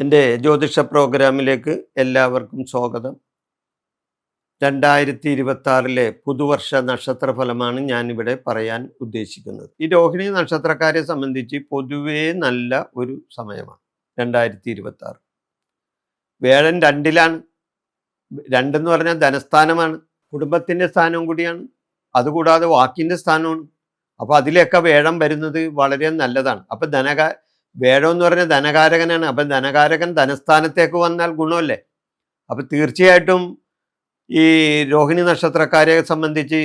എന്റെ ജ്യോതിഷ പ്രോഗ്രാമിലേക്ക് എല്ലാവർക്കും സ്വാഗതം. രണ്ടായിരത്തി ഇരുപത്തി പുതുവർഷ നക്ഷത്ര ഫലമാണ് ഞാനിവിടെ പറയാൻ ഉദ്ദേശിക്കുന്നത്. ഈ രോഹിണി നക്ഷത്രക്കാരെ സംബന്ധിച്ച് പൊതുവേ നല്ല ഒരു സമയമാണ് രണ്ടായിരത്തി ഇരുപത്തി ആറ് വേഴൻ രണ്ടിലാണ്. രണ്ടെന്ന് പറഞ്ഞാൽ ധനസ്ഥാനമാണ്. കുടുംബത്തിന്റെ സ്ഥാനവും കൂടിയാണ്. അതുകൂടാതെ വാക്കിന്റെ സ്ഥാനമാണ്. അപ്പോൾ അതിലൊക്കെ വേഴം വരുന്നത് വളരെ നല്ലതാണ്. അപ്പോൾ ധനക വേഴം എന്ന് പറഞ്ഞാൽ ധനകാരകനാണ്. അപ്പം ധനകാരകൻ ധനസ്ഥാനത്തേക്ക് വന്നാൽ ഗുണമല്ലേ? അപ്പം തീർച്ചയായിട്ടും ഈ രോഹിണി നക്ഷത്രക്കാരെ സംബന്ധിച്ച്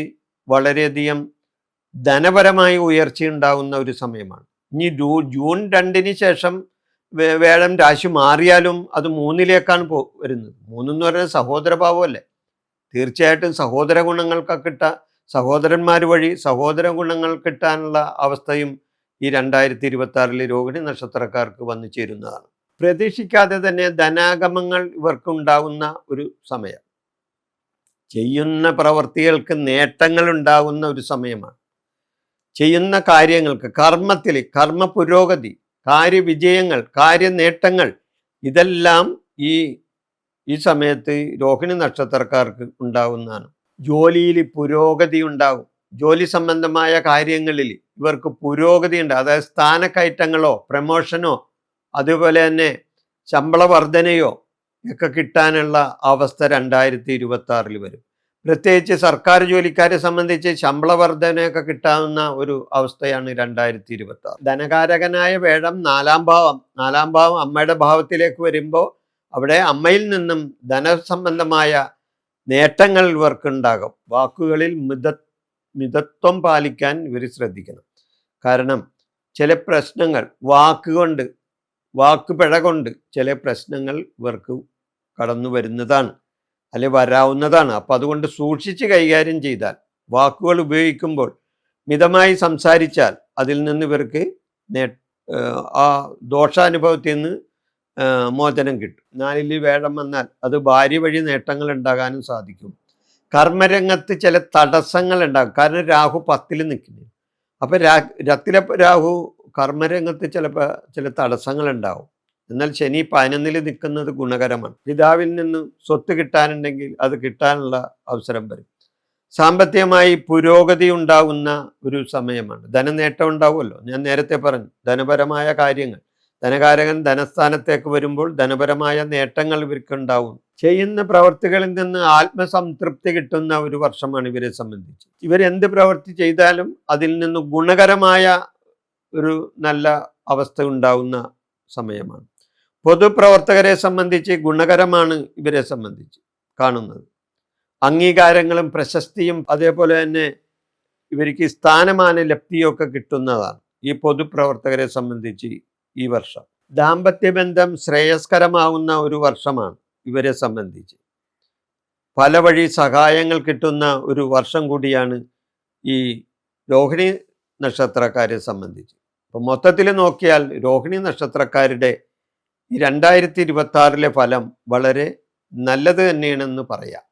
വളരെയധികം ധനപരമായി ഉയർച്ച ഉണ്ടാകുന്ന ഒരു സമയമാണ്. ഇനി ജൂൺ രണ്ടിന് ശേഷം വേഴം രാശി മാറിയാലും അത് മൂന്നിലേക്കാണ് പോ വരുന്നത്. മൂന്നെന്ന് പറഞ്ഞാൽ സഹോദരഭാവമല്ലേ തീർച്ചയായിട്ടും സഹോദര ഗുണങ്ങൾക്ക് കിട്ട സഹോദരന്മാർ വഴി സഹോദര ഗുണങ്ങൾ കിട്ടാനുള്ള അവസ്ഥയും ഈ രണ്ടായിരത്തി ഇരുപത്തി രോഹിണി നക്ഷത്രക്കാർക്ക് വന്നു ചേരുന്നതാണ്. പ്രതീക്ഷിക്കാതെ തന്നെ ധനാഗമങ്ങൾ ഇവർക്ക് ഉണ്ടാകുന്ന ഒരു സമയം. ചെയ്യുന്ന പ്രവൃത്തികൾക്ക് നേട്ടങ്ങൾ ഉണ്ടാകുന്ന ഒരു സമയമാണ്. ചെയ്യുന്ന കാര്യങ്ങൾക്ക് കർമ്മത്തിൽ കർമ്മ പുരോഗതി കാര്യവിജയങ്ങൾ കാര്യനേട്ടങ്ങൾ ഇതെല്ലാം ഈ ഈ സമയത്ത് രോഹിണി നക്ഷത്രക്കാർക്ക് ഉണ്ടാകുന്നതാണ് ജോലിയിൽ പുരോഗതി ഉണ്ടാകും ജോലി സംബന്ധമായ കാര്യങ്ങളിൽ ഇവർക്ക് പുരോഗതി ഉണ്ട് അതായത് സ്ഥാനക്കയറ്റങ്ങളോ പ്രമോഷനോ അതുപോലെ തന്നെ ശമ്പള വർധനയോ ഒക്കെ കിട്ടാനുള്ള അവസ്ഥ രണ്ടായിരത്തി ഇരുപത്തി ആറിൽ വരും. പ്രത്യേകിച്ച് സർക്കാർ ജോലിക്കാരെ സംബന്ധിച്ച് ശമ്പള വർധനയൊക്കെ കിട്ടാവുന്ന ഒരു അവസ്ഥയാണ് രണ്ടായിരത്തി ഇരുപത്തി ആറ് ധനകാരകനായ വേഴം നാലാം ഭാവം നാലാം ഭാവം അമ്മയുടെ ഭാവത്തിലേക്ക് വരുമ്പോൾ അവിടെ അമ്മയിൽ നിന്നും ധനസംബന്ധമായ നേട്ടങ്ങൾ ഇവർക്കുണ്ടാകും. വാക്കുകളിൽ മിത മിതത്വം പാലിക്കാൻ ഇവർ ശ്രദ്ധിക്കണം. കാരണം ചില പ്രശ്നങ്ങൾ വാക്കുകൊണ്ട് വാക്ക് പിഴ കൊണ്ട് ചില പ്രശ്നങ്ങൾ ഇവർക്ക് കടന്നു വരുന്നതാണ് അല്ലെ വരാവുന്നതാണ്. അപ്പോൾ അതുകൊണ്ട് സൂക്ഷിച്ച് കൈകാര്യം ചെയ്താൽ വാക്കുകൾ ഉപയോഗിക്കുമ്പോൾ മിതമായി സംസാരിച്ചാൽ അതിൽ നിന്ന് ഇവർക്ക് ആ ദോഷാനുഭവത്തിൽ നിന്ന് മോചനം കിട്ടും. നാലിൽ വേഴം വന്നാൽ അത് ഭാര്യ വഴി നേട്ടങ്ങൾ ഉണ്ടാകാനും സാധിക്കും. കർമ്മരംഗത്ത് ചില തടസ്സങ്ങൾ ഉണ്ടാകും കാരണം രാഹു പത്തിൽ നിൽക്കുന്നു. അപ്പം രാ രത്തിലെ രാഹു കർമ്മരംഗത്ത് ചിലപ്പോൾ ചില തടസ്സങ്ങൾ ഉണ്ടാവും എന്നാൽ ശനി പതിനൊന്നിൽ നിൽക്കുന്നത് ഗുണകരമാണ്. പിതാവിൽ നിന്ന് സ്വത്ത് കിട്ടാനുണ്ടെങ്കിൽ അത് കിട്ടാനുള്ള അവസരം വരും. സാമ്പത്തികമായി പുരോഗതി ഉണ്ടാകുന്ന ഒരു സമയമാണ്. ധനനേട്ടം ഉണ്ടാവുമല്ലോ. ഞാൻ നേരത്തെ പറഞ്ഞു ധനപരമായ കാര്യങ്ങൾ. ധനകാരകൻ ധനസ്ഥാനത്തേക്ക് വരുമ്പോൾ ധനപരമായ നേട്ടങ്ങൾ ഇവർക്ക് ഉണ്ടാവും ചെയ്യുന്ന പ്രവർത്തികളിൽ നിന്ന് ആത്മസംതൃപ്തി കിട്ടുന്ന ഒരു വർഷമാണ് ഇവരെ സംബന്ധിച്ച്. ഇവർ എന്ത് പ്രവൃത്തി ചെയ്താലും അതിൽ നിന്ന് ഗുണകരമായ ഒരു നല്ല അവസ്ഥ ഉണ്ടാവുന്ന സമയമാണ്. പൊതുപ്രവർത്തകരെ സംബന്ധിച്ച് ഗുണകരമാണ് ഇവരെ സംബന്ധിച്ച് കാണുന്നത്. അംഗീകാരങ്ങളും പ്രശസ്തിയും അതേപോലെ തന്നെ ഇവർക്ക് സ്ഥാനമാന ലബ്ധിയൊക്കെ കിട്ടുന്നതാണ് ഈ പൊതുപ്രവർത്തകരെ സംബന്ധിച്ച് ഈ വർഷം. ദാമ്പത്യ ബന്ധം ശ്രേയസ്കരമാവുന്ന ഒരു വർഷമാണ്. ഇവരെ സംബന്ധിച്ച്. പല വഴി സഹായങ്ങൾ കിട്ടുന്ന ഒരു വർഷം കൂടിയാണ് ഈ രോഹിണി നക്ഷത്രക്കാരെ സംബന്ധിച്ച്. അപ്പോൾ മൊത്തത്തിൽ നോക്കിയാൽ രോഹിണി നക്ഷത്രക്കാരുടെ ഈ രണ്ടായിരത്തി ഇരുപത്തി ഫലം വളരെ നല്ലത് തന്നെയാണെന്ന് പറയാം.